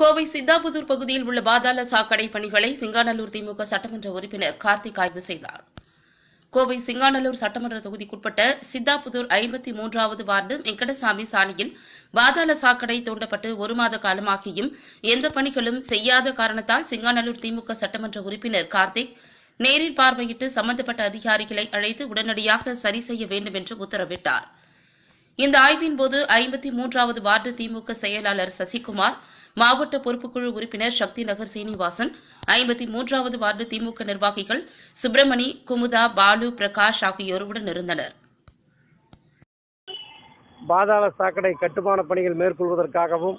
கோவை சித்தாபுதூர் பகுதியில் உள்ள பாதாள சாக்கடை பணிகளை சிங்காநல்லூர் திமுக சட்டமன்ற உறுப்பினர் கார்த்திக் ஆய்வு செய்தார். கோவை சிங்காநல்லூர் சட்டமன்ற தொகுதிக்குட்பட்ட சித்தாபுதூர் ஐம்பத்தி மூன்றாவது வார்டு வெங்கடசாமி சாலையில் பாதாள சாக்கடை தோண்டப்பட்டு ஒரு மாத காலமாகியும் எந்த பணிகளும் செய்யாத காரணத்தால் சிங்காநல்லூர் திமுக சட்டமன்ற உறுப்பினர் கார்த்திக் நேரில் பார்வையிட்டு சம்பந்தப்பட்ட அதிகாரிகளை அழைத்து உடனடியாக சரி செய்ய வேண்டும் என்று உத்தரவிட்டார். இந்த ஆய்வின் போது ஐம்பத்தி மூன்றாவது வார்டு திமுக செயலாளர் சசிகுமார் மாவட்ட பொறுப்புக்குழு உறுப்பினர் சக்தி நகர் சீனிவாசன் ஐம்பத்தி மூன்றாவது வார்டு திமுக நிர்வாகிகள் சுப்பிரமணி குமுதா பாலு பிரகாஷ் ஆகியோருடன் இருந்தனர். பாதாள சாக்கடை கட்டுமான பணிகள் மேற்கொள்வதற்காகவும்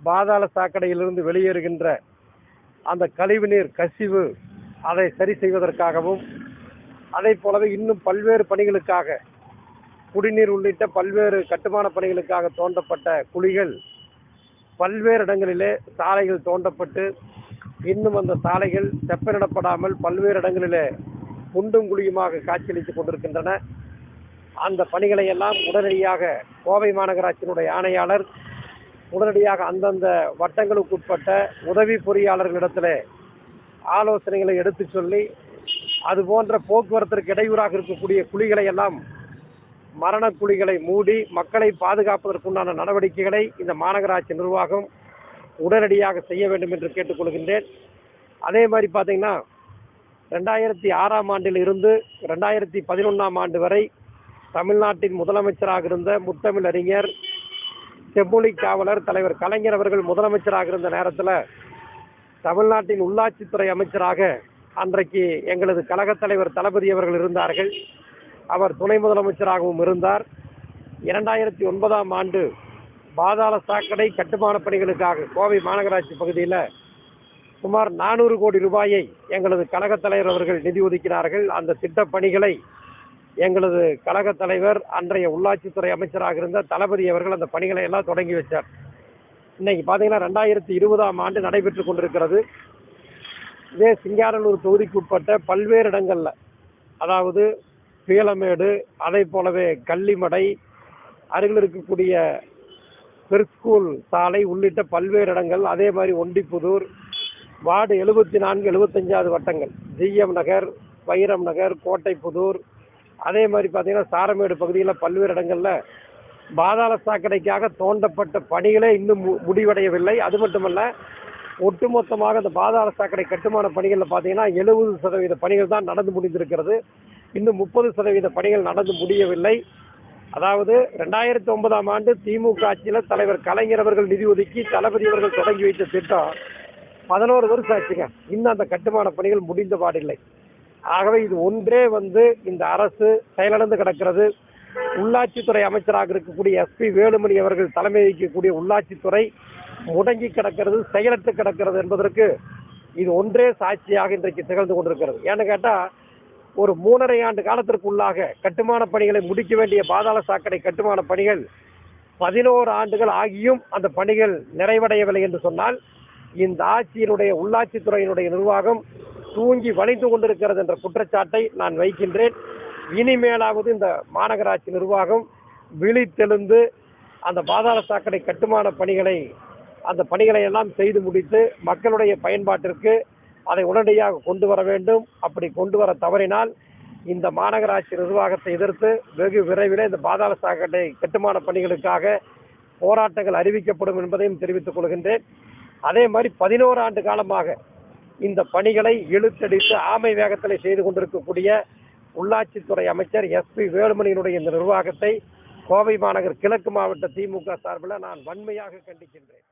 பாதாள சாக்கடையிலிருந்து வெளியேறுகின்ற அந்த கழிவுநீர் கசிவு அதை சரி செய்வதற்காகவும் அதை போலவே இன்னும் பல்வேறு பணிகளுக்காக குடிநீர் உள்ளிட்ட பல்வேறு கட்டுமான பணிகளுக்காக தோண்டப்பட்ட குழிகள் பல்வேறு இடங்களிலே சாலைகள் தோண்டப்பட்டு இன்னும் அந்த சாலைகள் செப்பனிடப்படாமல் பல்வேறு இடங்களிலே குண்டும் குழியுமாக காட்சியளித்துக் கொண்டிருக்கின்றன. அந்த பணிகளை எல்லாம் உடனடியாக கோவை மாநகராட்சியினுடைய ஆணையாளர் உடனடியாக அந்தந்த வட்டங்களுக்குட்பட்ட உதவி பொறியாளர்களிடத்தில் ஆலோசனைகளை எடுத்து சொல்லி அது போன்ற போக்குவரத்திற்கு இடையூறாக இருக்கக்கூடிய குழிகளை எல்லாம் மரண குழிகளை மூடி மக்களை பாதுகாப்பதற்குண்டான நடவடிக்கைகளை இந்த மாநகராட்சி நிர்வாகம் உடனடியாக செய்ய வேண்டும் என்று கேட்டுக்கொள்கின்றேன். அதே மாதிரி பார்த்தீங்கன்னா ரெண்டாயிரத்தி ஆறாம் ஆண்டில் இருந்து ரெண்டாயிரத்தி பதினொன்றாம் ஆண்டு வரை தமிழ்நாட்டின் முதலமைச்சராக இருந்த முத்தமிழ் அறிஞர் செம்மொழி காவலர் தலைவர் கலைஞர் அவர்கள் முதலமைச்சராக இருந்த நேரத்தில் தமிழ்நாட்டின் உள்ளாட்சித்துறை அமைச்சராக அன்றைக்கு எங்களது கழகத் தலைவர் தளபதி அவர்கள் இருந்தார்கள். அவர் துணை முதலமைச்சராகவும் இருந்தார். இரண்டாயிரத்தி ஒன்பதாம் ஆண்டு பாதாள சாக்கடை கட்டுமான பணிகளுக்காக கோவை மாநகராட்சி பகுதியில் சுமார் நானூறு கோடி ரூபாயை எங்களது கழகத் தலைவர் அவர்கள் நிதி ஒதுக்கினார்கள். அந்த திட்டப் பணிகளை எங்களது கழகத் தலைவர் அன்றைய உள்ளாட்சித்துறை அமைச்சராக இருந்த தளபதி அவர்கள் அந்த பணிகளை எல்லாம் தொடங்கி வச்சார். இன்னைக்கு பார்த்தீங்கன்னா ரெண்டாயிரத்தி இருபதாம் ஆண்டு நடைபெற்று கொண்டிருக்கிறது. இதே சிங்காரலூர் தொகுதிக்குட்பட்ட பல்வேறு இடங்களில் அதாவது பீளமேடு அதை போலவே கள்ளிமடை அருகில் இருக்கக்கூடிய பெர்ஸ்கூல் சாலை உள்ளிட்ட பல்வேறு இடங்கள் அதே மாதிரி ஒண்டிப்புதூர் வார்டு எழுபத்தி நான்கு எழுபத்தஞ்சாவது வட்டங்கள். ஜிஎம் நகர் வைரம் நகர் கோட்டைப்புதூர் அதே மாதிரி பார்த்தீங்கன்னா சாரமேடு பகுதியில் பல்வேறு இடங்களில் பாதாள சாக்கடைக்காக தோண்டப்பட்ட பணிகளே இன்னும் மு- முடிவடையவில்லை. அது மட்டுமல்ல ஒட்டுமொத்தமாக இந்த பாதாள சாக்கடை கட்டுமான பணிகளில் பார்த்தீங்கன்னா எழுபது சதவீத பணிகள் தான் நடந்து முடிந்திருக்கிறது. இன்னும் முப்பது சதவீத பணிகள் நடந்து முடியவில்லை. அதாவது ரெண்டாயிரத்தி ஒன்பதாம் ஆண்டு திமுக ஆட்சியில் தலைவர் கலைஞர் அவர்கள் நிதி ஒதுக்கி தளபதி அவர்கள் தொடங்கி வைத்த திட்டம் பதினோரு வருஷம் ஆச்சுங்க. இன்னும் அந்த கட்டுமான பணிகள் முடிந்த பாடில்லை. ஆகவே இது ஒன்றே வந்து இந்த அரசு செயலிழந்து கிடக்கிறது. உள்ளாட்சித்துறை அமைச்சராக இருக்கக்கூடிய எஸ்பி வேலுமணி அவர்கள் தலைமை வகிக்கக்கூடிய உள்ளாட்சித்துறை முடங்கி கிடக்கிறது செயலற்று கிடக்கிறது என்பதற்கு இது ஒன்றே சாட்சியாக இன்றைக்கு திகழ்ந்து கொண்டிருக்கிறது. ஏன்னு கேட்டால் ஒரு மூணரை ஆண்டு காலத்திற்குள்ளாக கட்டுமான பணிகளை முடிக்க வேண்டிய பாதாள சாக்கடை கட்டுமான பணிகள் பதினோரு ஆண்டுகள் ஆகியும் அந்த பணிகள் நிறைவடையவில்லை என்று சொன்னால் இந்த ஆட்சியினுடைய உள்ளாட்சித்துறையினுடைய நிர்வாகம் தூங்கி வலிந்து கொண்டிருக்கிறது என்ற குற்றச்சாட்டை நான் வைக்கின்றேன். இனிமேலாவது இந்த மாநகராட்சி நிர்வாகம் விழித்தெழுந்து அந்த பாதாள சாக்கடை கட்டுமான பணிகளை அந்த பணிகளை எல்லாம் செய்து முடித்து மக்களுடைய பயன்பாட்டிற்கு அதை உடனடியாக கொண்டு வர வேண்டும். அப்படி கொண்டு வர தவறினால் இந்த மாநகராட்சி நிர்வாகத்தை எதிர்த்து வெகு விரைவில் இந்த பாதாள சாக்கடை கட்டுமான பணிகளுக்காக போராட்டங்கள் அறிவிக்கப்படும் என்பதையும் தெரிவித்துக் கொள்கின்றேன். அதே மாதிரி பதினோரு ஆண்டு காலமாக இந்த பணிகளை இழுத்தடித்து ஆமை வேகத்தில் செய்து கொண்டிருக்கக்கூடிய உள்ளாட்சித்துறை அமைச்சர் எஸ்பி வேலுமணியினுடைய இந்த நிர்வாகத்தை கோவை மாநகர் கிழக்கு மாவட்ட திமுக சார்பில் நான் வன்மையாக கண்டிக்கின்றேன்.